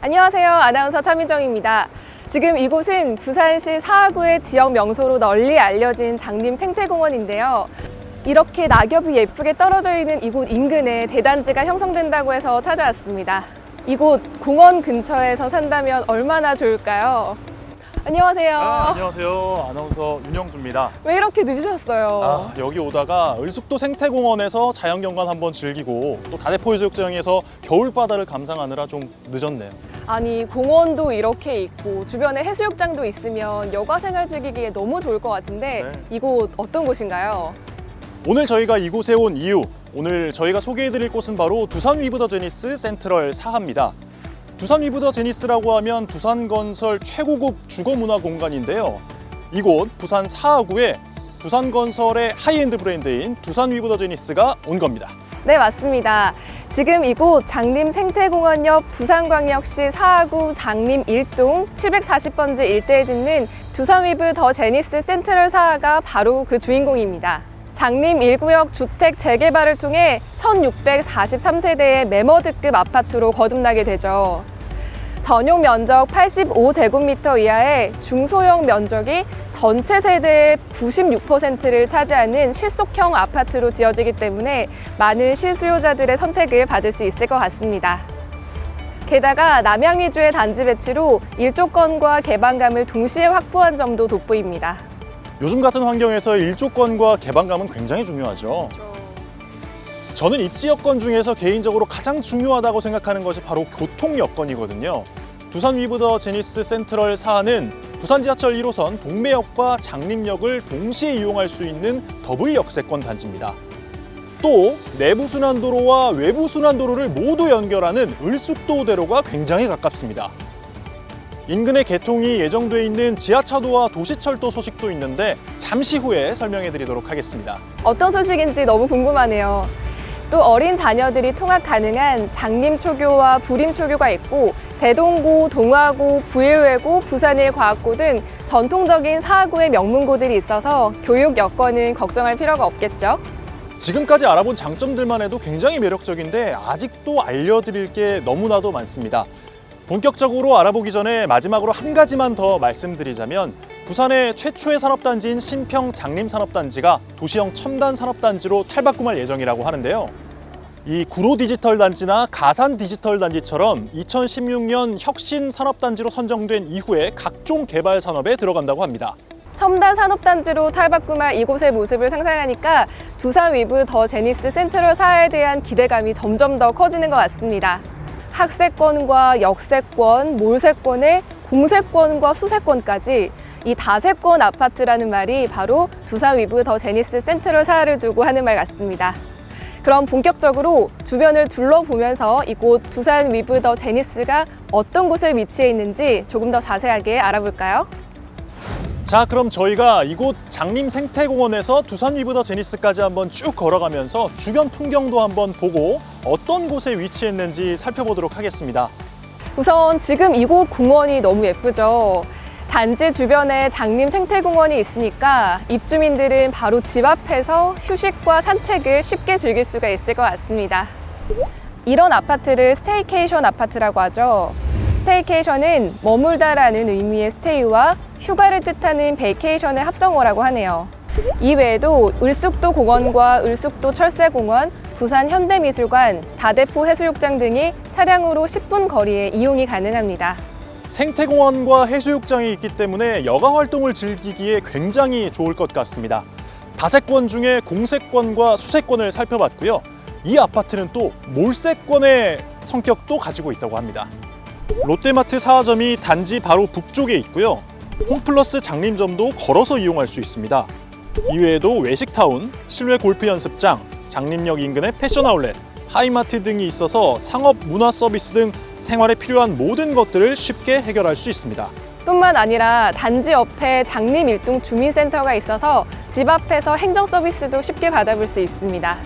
안녕하세요. 아나운서 차민정입니다. 지금 이곳은 부산시 사하구의 지역 명소로 널리 알려진 장림 생태공원인데요. 이렇게 낙엽이 예쁘게 떨어져 있는 이곳 인근에 대단지가 형성된다고 해서 찾아왔습니다. 이곳 공원 근처에서 산다면 얼마나 좋을까요? 안녕하세요. 아, 안녕하세요. 아나운서 윤영수입니다. 왜 이렇게 늦으셨어요? 아, 여기 오다가 을숙도 생태공원에서 자연경관 한번 즐기고 또 다대포 해수욕장에서 겨울바다를 감상하느라 좀 늦었네요. 아니 공원도 이렇게 있고 주변에 해수욕장도 있으면 여가 생활 즐기기에 너무 좋을 것 같은데 네. 이곳 어떤 곳인가요? 오늘 저희가 이곳에 온 이유, 오늘 저희가 소개해드릴 곳은 바로 두산 위브 더 제니스 센트럴 사하입니다. 두산 위브 더 제니스라고 하면 두산건설 최고급 주거문화 공간인데요. 이곳 부산 사하구에 두산건설의 하이엔드 브랜드인 두산 위브 더 제니스가 온 겁니다. 네 맞습니다. 지금 이곳 장림 생태공원 옆 부산광역시 사하구 장림 1동 740번지 일대에 짓는 두산위브 더 제니스 센트럴 사하가 바로 그 주인공입니다. 장림 1구역 주택 재개발을 통해 1643세대의 매머드급 아파트로 거듭나게 되죠. 전용 면적 85제곱미터 이하의 중소형 면적이 전체 세대의 96%를 차지하는 실속형 아파트로 지어지기 때문에 많은 실수요자들의 선택을 받을 수 있을 것 같습니다. 게다가 남양 위주의 단지 배치로 일조권과 개방감을 동시에 확보한 점도 돋보입니다. 요즘 같은 환경에서 일조권과 개방감은 굉장히 중요하죠. 저는 입지 여건 중에서 개인적으로 가장 중요하다고 생각하는 것이 바로 교통 여건이거든요. 두산 위브더 제니스 센트럴 사하는 부산 지하철 1호선 동매역과 장림역을 동시에 이용할 수 있는 더블 역세권 단지입니다. 또 내부 순환도로와 외부 순환도로를 모두 연결하는 을숙도대로가 굉장히 가깝습니다. 인근에 개통이 예정돼 있는 지하차도와 도시철도 소식도 있는데 잠시 후에 설명해 드리도록 하겠습니다. 어떤 소식인지 너무 궁금하네요. 또 어린 자녀들이 통학 가능한 장림초교와 부림초교가 있고 대동고, 동화고, 부일외고, 부산일 과학고 등 전통적인 사하구의 명문고들이 있어서 교육 여건은 걱정할 필요가 없겠죠. 지금까지 알아본 장점들만 해도 굉장히 매력적인데 아직도 알려드릴 게 너무나도 많습니다. 본격적으로 알아보기 전에 마지막으로 한 가지만 더 말씀드리자면 부산의 최초의 산업단지인 신평 장림산업단지가 도시형 첨단 산업단지로 탈바꿈할 예정이라고 하는데요. 이 구로 디지털 단지나 가산 디지털 단지처럼 2016년 혁신 산업단지로 선정된 이후에 각종 개발 산업에 들어간다고 합니다. 첨단 산업단지로 탈바꿈할 이곳의 모습을 상상하니까 두산 위브 더 제니스 센트럴 사에 대한 기대감이 점점 더 커지는 것 같습니다. 학세권과 역세권, 몰세권의 공세권과 수세권까지 이 다세권 아파트라는 말이 바로 두산 위브 더 제니스 센트럴 사를 두고 하는 말 같습니다. 그럼 본격적으로 주변을 둘러보면서 이곳 두산 위브 더 제니스가 어떤 곳에 위치해 있는지 조금 더 자세하게 알아볼까요? 자, 그럼 저희가 이곳 장림 생태공원에서 두산 위브더 제니스까지 한번 쭉 걸어가면서 주변 풍경도 한번 보고 어떤 곳에 위치했는지 살펴보도록 하겠습니다. 우선 지금 이곳 공원이 너무 예쁘죠. 단지 주변에 장림 생태공원이 있으니까 입주민들은 바로 집 앞에서 휴식과 산책을 쉽게 즐길 수가 있을 것 같습니다. 이런 아파트를 스테이케이션 아파트라고 하죠. 스테이케이션은 머물다라는 의미의 스테이와 휴가를 뜻하는 베이케이션의 합성어라고 하네요. 이외에도 을숙도 공원과 을숙도 철새공원, 부산 현대미술관, 다대포 해수욕장 등이 차량으로 10분 거리에 이용이 가능합니다. 생태공원과 해수욕장이 있기 때문에 여가 활동을 즐기기에 굉장히 좋을 것 같습니다. 다세권 중에 공세권과 수세권을 살펴봤고요. 이 아파트는 또 몰세권의 성격도 가지고 있다고 합니다. 롯데마트 사하점이 단지 바로 북쪽에 있고요. 홈플러스 장림점도 걸어서 이용할 수 있습니다. 이외에도 외식타운, 실내 골프 연습장, 장림역 인근의 패션 아울렛, 하이마트 등이 있어서 상업 문화 서비스 등 생활에 필요한 모든 것들을 쉽게 해결할 수 있습니다. 뿐만 아니라 단지 옆에 장림 일동 주민센터가 있어서 집 앞에서 행정 서비스도 쉽게 받아볼 수 있습니다.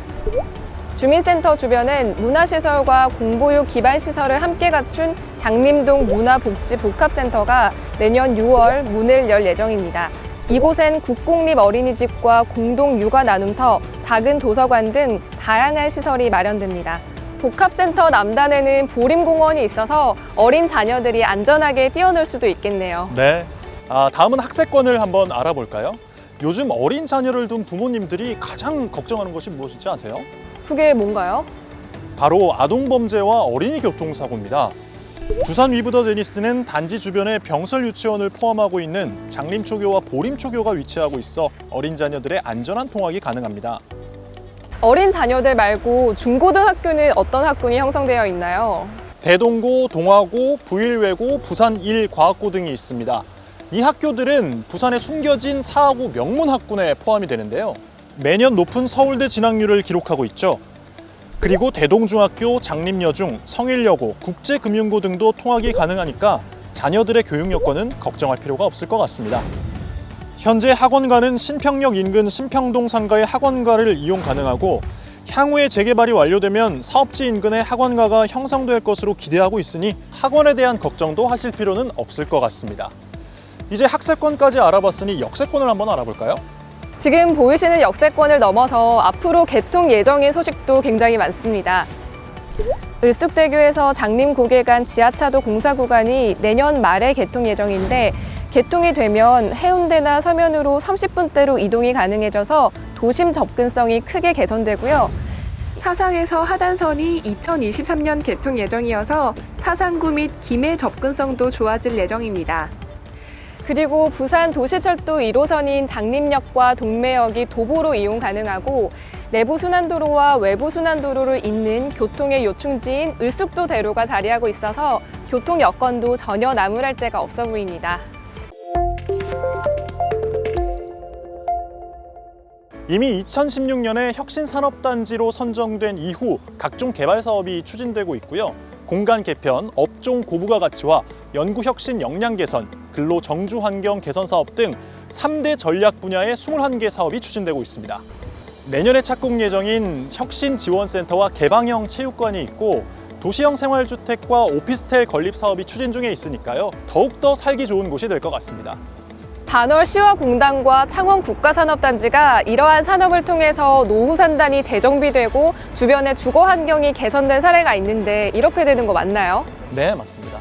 주민센터 주변은 문화시설과 공보육 기반시설을 함께 갖춘 장림동 문화복지복합센터가 내년 6월 문을 열 예정입니다. 이곳엔 국공립 어린이집과 공동 육아 나눔터, 작은 도서관 등 다양한 시설이 마련됩니다. 복합센터 남단에는 보림공원이 있어서 어린 자녀들이 안전하게 뛰어놀 수도 있겠네요. 네. 아, 다음은 학세권을 한번 알아볼까요? 요즘 어린 자녀를 둔 부모님들이 가장 걱정하는 것이 무엇인지 아세요? 그게 뭔가요? 바로 아동범죄와 어린이 교통사고입니다. 두산 위브더 제니스는 단지 주변에 병설 유치원을 포함하고 있는 장림초교와 보림초교가 위치하고 있어 어린 자녀들의 안전한 통학이 가능합니다. 어린 자녀들 말고 중고등학교는 어떤 학군이 형성되어 있나요? 대동고, 동아고, 부일외고, 부산 1 과학고 등이 있습니다. 이 학교들은 부산에 숨겨진 사하구 명문 학군에 포함이 되는데요. 매년 높은 서울대 진학률을 기록하고 있죠. 그리고 대동중학교, 장림여중, 성일여고, 국제금융고 등도 통학이 가능하니까 자녀들의 교육 여건은 걱정할 필요가 없을 것 같습니다. 현재 학원가는 신평역 인근 신평동 상가의 학원가를 이용 가능하고 향후에 재개발이 완료되면 사업지 인근에 학원가가 형성될 것으로 기대하고 있으니 학원에 대한 걱정도 하실 필요는 없을 것 같습니다. 이제 학세권까지 알아봤으니 역세권을 한번 알아볼까요? 지금 보이시는 역세권을 넘어서 앞으로 개통 예정인 소식도 굉장히 많습니다. 을숙대교에서 장림 고개 간 지하차도 공사 구간이 내년 말에 개통 예정인데 개통이 되면 해운대나 서면으로 30분대로 이동이 가능해져서 도심 접근성이 크게 개선되고요. 사상에서 하단선이 2023년 개통 예정이어서 사상구 및 김해 접근성도 좋아질 예정입니다. 그리고 부산 도시철도 1호선인 장림역과 동매역이 도보로 이용 가능하고 내부 순환도로와 외부 순환도로를 잇는 교통의 요충지인 을숙도 대로가 자리하고 있어서 교통 여건도 전혀 나무랄 데가 없어 보입니다. 이미 2016년에 혁신산업단지로 선정된 이후 각종 개발 사업이 추진되고 있고요. 공간 개편, 업종 고부가 가치화, 연구 혁신 역량 개선, 근로 정주 환경 개선 사업 등 3대 전략 분야의 21개 사업이 추진되고 있습니다. 내년에 착공 예정인 혁신 지원센터와 개방형 체육관이 있고 도시형 생활주택과 오피스텔 건립 사업이 추진 중에 있으니까요. 더욱더 살기 좋은 곳이 될 것 같습니다. 반월 시화공단과 창원 국가산업단지가 이러한 산업을 통해서 노후 산단이 재정비되고 주변의 주거 환경이 개선된 사례가 있는데 이렇게 되는 거 맞나요? 네, 맞습니다.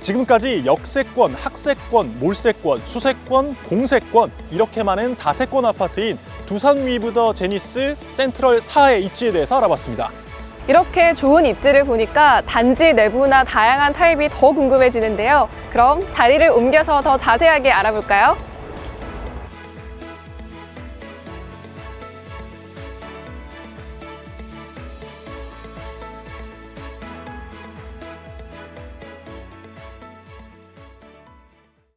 지금까지 역세권, 학세권, 몰세권, 수세권, 공세권 이렇게 많은 다세권 아파트인 두산 위브더 제니스 센트럴 4의 입지에 대해서 알아봤습니다. 이렇게 좋은 입지를 보니까 단지 내부나 다양한 타입이 더 궁금해지는데요. 그럼 자리를 옮겨서 더 자세하게 알아볼까요?